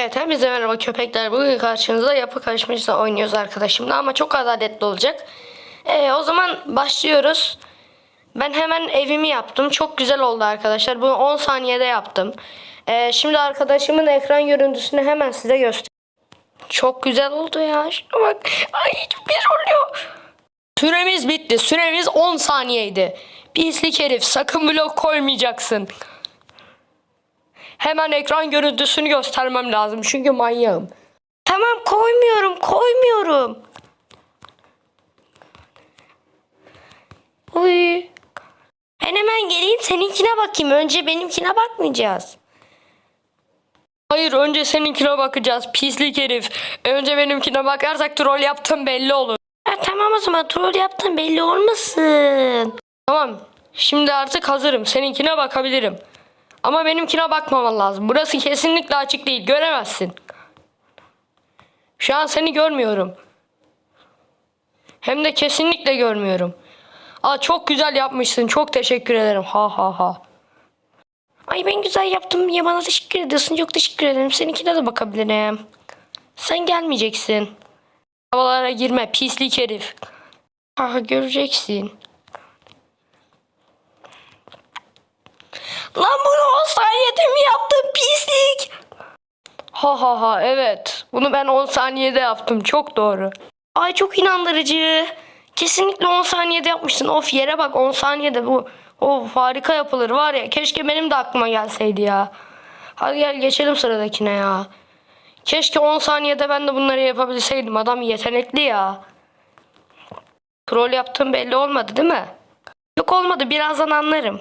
Evet hepinize merhaba köpekler. Bugün karşınızda yapı karışmışsa oynuyoruz arkadaşımla ama çok adaletli olacak. Ee, o zaman başlıyoruz. Ben hemen evimi yaptım. Çok güzel oldu arkadaşlar. Bunu 10 saniyede yaptım. Ee, şimdi arkadaşımın ekran görüntüsünü hemen size göstereyim. Çok güzel oldu ya. Şuna bak. Ay güzel oluyor. Süremiz bitti. Süremiz 10 saniyeydi. Pislik herif sakın blok koymayacaksın. Hemen ekran görüntüsünü göstermem lazım çünkü manyağım. Tamam koymuyorum koymuyorum. Uy. Ben hemen geleyim seninkine bakayım. Önce benimkine bakmayacağız. Hayır önce seninkine bakacağız pislik herif. Önce benimkine bakarsak troll yaptım belli olur. Ha, tamam o zaman troll yaptın belli olmasın. Tamam şimdi artık hazırım. Seninkine bakabilirim. Ama benimkine bakmaman lazım. Burası kesinlikle açık değil. Göremezsin. Şu an seni görmüyorum. Hem de kesinlikle görmüyorum. Aa çok güzel yapmışsın. Çok teşekkür ederim. Ha ha ha. Ay ben güzel yaptım diye bana teşekkür ediyorsun. Çok teşekkür ederim. Seninkine de bakabilirim. Sen gelmeyeceksin. Havalara girme pislik herif. Ah göreceksin. Lan bunu 10 saniyede mi yaptın pislik? Ha ha ha evet. Bunu ben 10 saniyede yaptım. Çok doğru. Ay çok inandırıcı. Kesinlikle 10 saniyede yapmışsın. Of yere bak 10 saniyede bu. Of harika yapılır var ya. Keşke benim de aklıma gelseydi ya. Hadi gel geçelim sıradakine ya. Keşke 10 saniyede ben de bunları yapabilseydim. Adam yetenekli ya. Troll yaptığım belli olmadı değil mi? Yok olmadı birazdan anlarım.